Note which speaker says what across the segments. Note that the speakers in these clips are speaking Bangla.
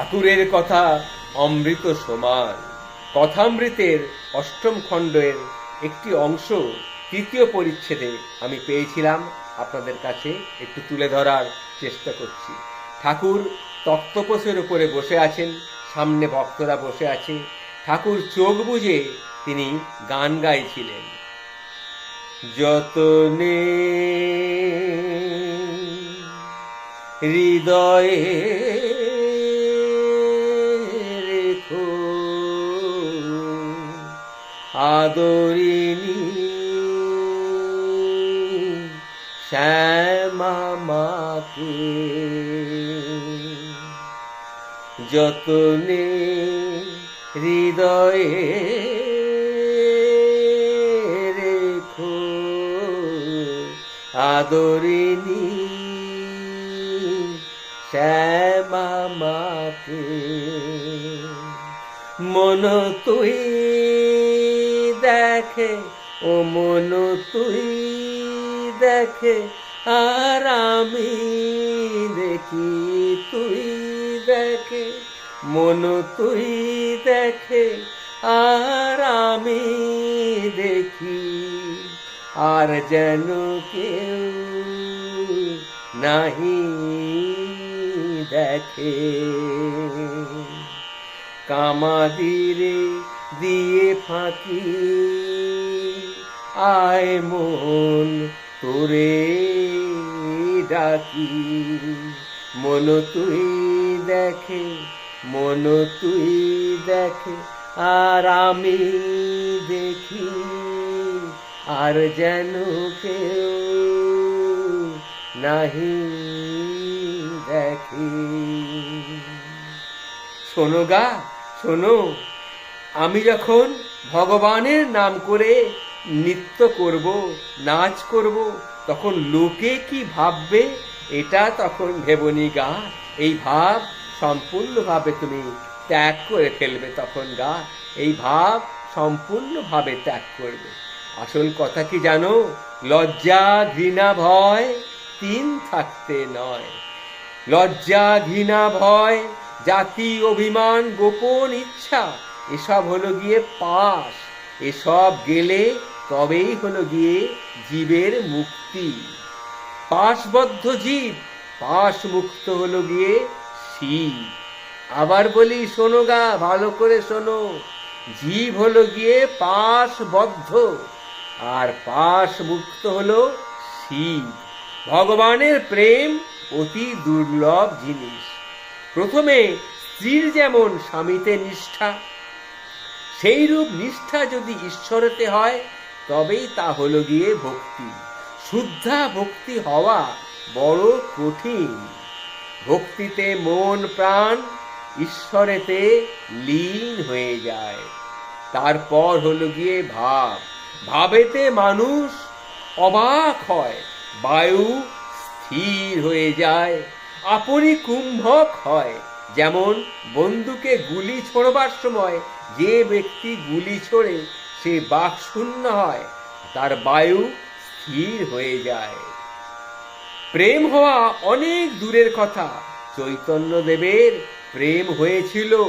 Speaker 1: ঠাকুরের কথা অমৃত সমান কথামৃতের অষ্টম খণ্ডের একটি অংশ তৃতীয় পরিচ্ছেদে আমি পেয়েছিলাম। আপনাদের কাছে একটু তুলে ধরার চেষ্টা করছি। ঠাকুর তক্তপোষের উপরে বসে আছেন, সামনে ভক্তরা বসে আছে। ঠাকুর চোখ বুঝে তিনি গান গাইছিলেন। যতনে হৃদয়ে আদরিনী শ্যামা মাকে যতনে হৃদয়ে রেখো আদরিনী শ্যামা মাকে মন তুই দেখে, ও মন তুই দেখে, আর আমি দেখি তুই দেখে। মন তুই দেখে, আর আমি দেখি। আর যেন কেউ নাহি দেখে। কামাদিরে দিয়ে ফাঁকি। আয় মন তোরে ডাকি। মন তুই দেখে, মন তুই দেখে, আর আমি দেখি। আর যেন কেউ নাহি দেখি। শোনো গা, শোনো। আমি যখন ভগবানের নাম করে নৃত্য করব, নাচ করব, তখন লোকে কি ভাববে? এটা তখন ভেবনি গা এই ভাব সম্পূর্ণভাবে তুমি ত্যাগ করে ফেলবে তখন গা। এই ভাব সম্পূর্ণভাবে ত্যাগ করবে। আসল কথা কি জানো? লজ্জা, ঘৃণা, ভয় তিন থাকতে নয়। লজ্জা, ঘৃণা, ভয়, জাতি, অভিমান, গোপন ইচ্ছা এসব হলো গিয়ে পাশ। এসব গেলে তবেই হলো গিয়ে জীবের মুক্তি। পাশবদ্ধ জীব পাশ মুক্ত হলো গিয়ে শিব। আবার বলি, শোনো গা, ভালো করে শোনো। জীব হলো গিয়ে পাশবদ্ধ, আর পাশ মুক্ত হলো শিব। ভগবানের প্রেম অতি দুর্লভ জিনিস। প্রথমে স্ত্রীর যেমন স্বামীতে নিষ্ঠা সেই রূপ নিষ্ঠা যদি ঈশ্বরেতে হয়, তবেই তা হলো গিয়ে ভক্তি। শুদ্ধা ভক্তি হওয়া বড় কঠিন। ভক্তিতে মন, প্রাণ ঈশ্বরেতে লীন হয়ে যায়। তারপর হলো গিয়ে ভাব। ভাবেতে মানুষ অবাক হয়, বায়ু স্থির হয়ে যায়, আপনি কুম্ভক হয়। যেমন বন্দুকে গুলি ছোড়বার সময় যে ব্যক্তি গুলি ছোড়ে, সে বাক শূন্য হয়, তার বায়ু স্থির হয়ে যায়। প্রেম হওয়া অনেক দূরের কথা। চৈতন্য দেবের প্রেম হয়েছিল,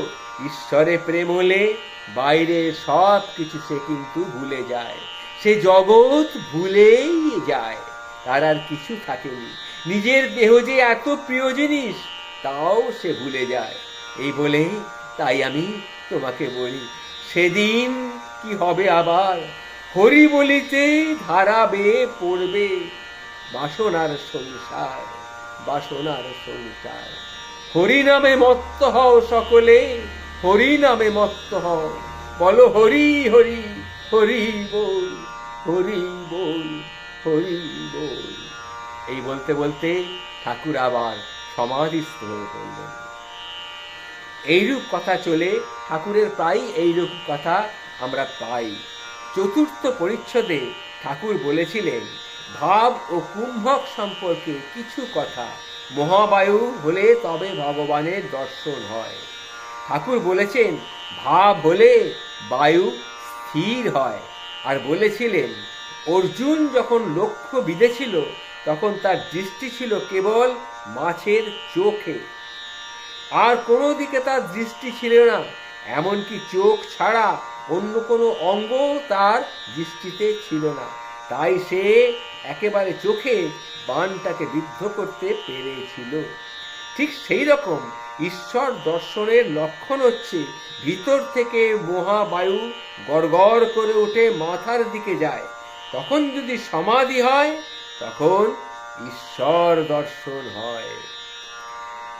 Speaker 1: ঈশ্বরে প্রেম হলে বাইরে সব কিছু সে কিন্তু ভুলে যায়। সে জগৎ ভুলেই যায়, তার আর কিছু থাকেনি। নিজের দেহ যে এত প্রিয় জিনিস, তাও সে ভুলে যায়। এই বলে তাই আমি তোমাকে বলি, সেদিন কি হবে আবার? হরি বলিতে ধারা বেয়ে পড়বে বাসনার সংসার বাসনার সংসার। হরি নামে মত্ত হও সকলে, হরি নামে মত্ত হও। বলো, হরি হরি হরি বল হরি বল হরি বল। এই বলতে বলতে ঠাকুর আবার সমাধিস্থ হয়ে পড়লেন। এইরূপ কথা চলে ঠাকুরের প্রায় এইরূপ কথা আমরা পাই। চতুর্থ পরিচ্ছদে ঠাকুর বলেছিলেন, ভাব ও কুম্ভক সম্পর্কে কিছু কথা মহাবায়ু হলে তবে ভগবানের দর্শন হয়। ঠাকুর বলেছেন, ভাব হলে বায়ু স্থির হয়। আর বলেছিলেন, অর্জুন যখন লক্ষ্য বিঁধেছিল, তখন তার দৃষ্টি ছিল কেবল মাছের চোখে। আর কোনো দিকে তার দৃষ্টি ছিল না, এমনকি চোখ ছাড়া অন্য কোনো অঙ্গ তার দৃষ্টিতে ছিল না। তাই সে একেবারে চোখে বানটাকে বিদ্ধ করতে পেরেছিল। ঠিক সেই রকম ঈশ্বর দর্শনের লক্ষণ হচ্ছে, ভিতর থেকে মহাবায়ু গড়গড় করে উঠে মাথার দিকে যায়। তখন যদি সমাধি হয়, তখন ঈশ্বর দর্শন হয়।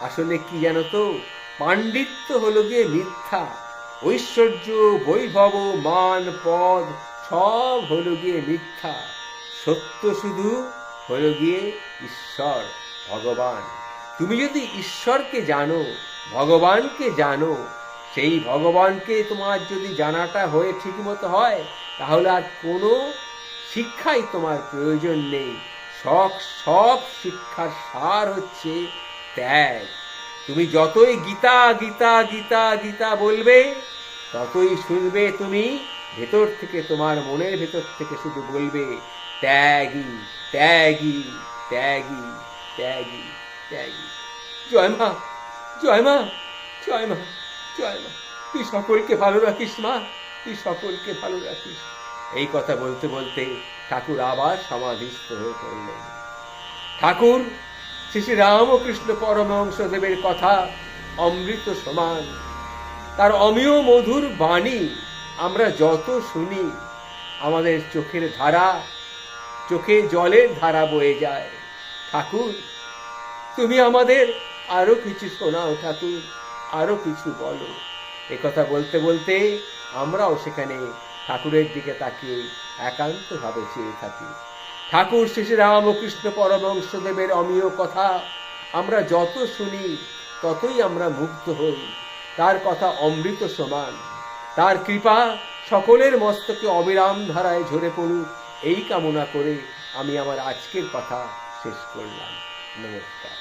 Speaker 1: আসলে কি জানো তো পাণ্ডিত্য হলো গিয়ে মিথ্যা। ঐশ্বর্য, বৈভব, মান, পদ সব হলো গিয়ে মিথ্যা। সত্য শুধু হলো গিয়ে ঈশ্বর, ভগবান। তুমি যদি ঈশ্বরকে জানো, ভগবানকে জানো, সেই ভগবানকে তোমার যদি জানাটা হয়ে ঠিকমতো হয়, তাহলে আর কোনো শিক্ষাই তোমার প্রয়োজন নেই। সব সব শিক্ষার সার হচ্ছে ত্যাগ। তুমি যতই গীতা গীতা গীতা গীতা বলবে, ততই শুনবে তুমি, ভেতর থেকে তোমার মনের ভেতর থেকে শুধু বলবে, ত্যাগী ত্যাগী ত্যাগী ত্যাগী ত্যাগী। জয় মা জয় মা জয় মা জয় মা। তুই সকলকে ভালো রাখিস মা, তুই সকলকে ভালো রাখিস। এই কথা বলতে বলতে ঠাকুর আবার সমাধিস্থ হয়ে পড়লেন। ঠাকুর শ্রী শ্রী রামকৃষ্ণ পরমহংসদেবের কথা অমৃত সমান। তার অমিয় মধুর বাণী আমরা যত শুনি, আমাদের চোখের ধারা চোখে জলের ধারা বয়ে যায়। ঠাকুর, তুমি আমাদের আরও কিছু শোনাও ঠাকুর, আরও কিছু বলো। কথা বলতে বলতে আমরাও সেখানে ঠাকুরের দিকে তাকিয়ে একান্তভাবে চেয়ে থাকি। ঠাকুর শ্রী রামকৃষ্ণ পরমহংসদেবের অমীয় কথা আমরা যত শুনি, ততই আমরা মুক্ত হই। তার কথা অমৃত সমান। তার কৃপা সকলের মস্তকে অবিরাম ধারায় ঝরে পড়ুক। এই কামনা করে আমি আমার আজকের কথা শেষ করলাম। নমস্কার।